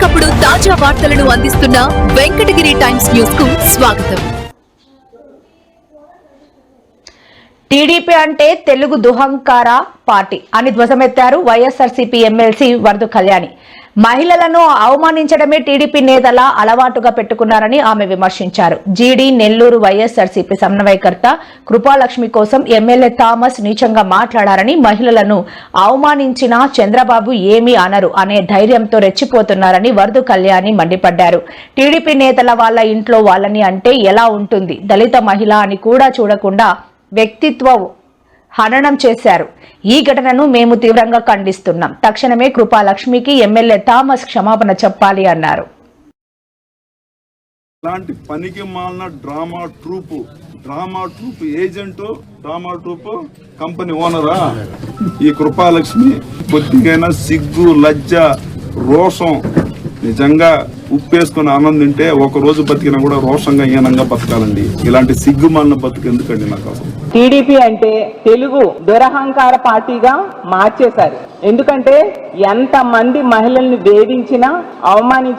ఎప్పటికప్పుడు తాజా వార్తలను అందిస్తున్న వెంకటగిరి టైమ్స్ న్యూస్కు స్వాగతం. టీడీపీ అంటే తెలుగు దుహంకార పార్టీ అని ధ్వజమెత్తారు వైఎస్ఆర్సీపీ ఎమ్మెల్సీ వరదు కళ్యాణి. మహిళలను అవమానించడమే టీడీపీ నేతల అలవాటుగా పెట్టుకున్నారని ఆమె విమర్శించారు. జీడీ నెల్లూరు వైఎస్ఆర్సీపీ సమన్వయకర్త కృపాలక్ష్మి కోసం ఎమ్మెల్యే థామస్ నీచంగా మాట్లాడారని మహిళలను అవమానించిన చంద్రబాబు ఏమీ అనరు అనే ధైర్యంతో రెచ్చిపోతున్నారని వరదు కళ్యాణి మండిపడ్డారు. టీడీపీ నేతల వాళ్ళ ఇంట్లో వాళ్ళని అంటే ఎలా ఉంటుంది? దళిత మహిళ అని కూడా చూడకుండా వ్యక్తిత్వ హననం చేశారు. ఈ ఘటనను మేము తీవ్రంగా ఖండిస్తున్నాం. తక్షణమే కృపాలక్ష్మికి ఎమ్మెల్యే థామస్ క్షమాపణ చెప్పాలి అన్నారు. అలాంటి పనికి మాలిన drama troupe drama troupe agent drama troupe company ఓనరా? ఈ కృపాలక్ష్మి కొద్దిగైనా సిగ్గు లజ్జ రోషం నిజంగా ఉప్పేసుకుని ఆనందింటే ఒక రోజు బతికినా కూడా రోషంగా ఈనంగా బతకాలండి. ఇలాంటి సిగ్గుమాలిన బతుకు ఎందుకండి నాకు అసలు? టీడీపీ అంటే తెలుగు దురహంకార పార్టీగా మార్చేశారు. ఎందుకంటే ఎంత మంది మహిళల్ని వేధించినా అవమానించినా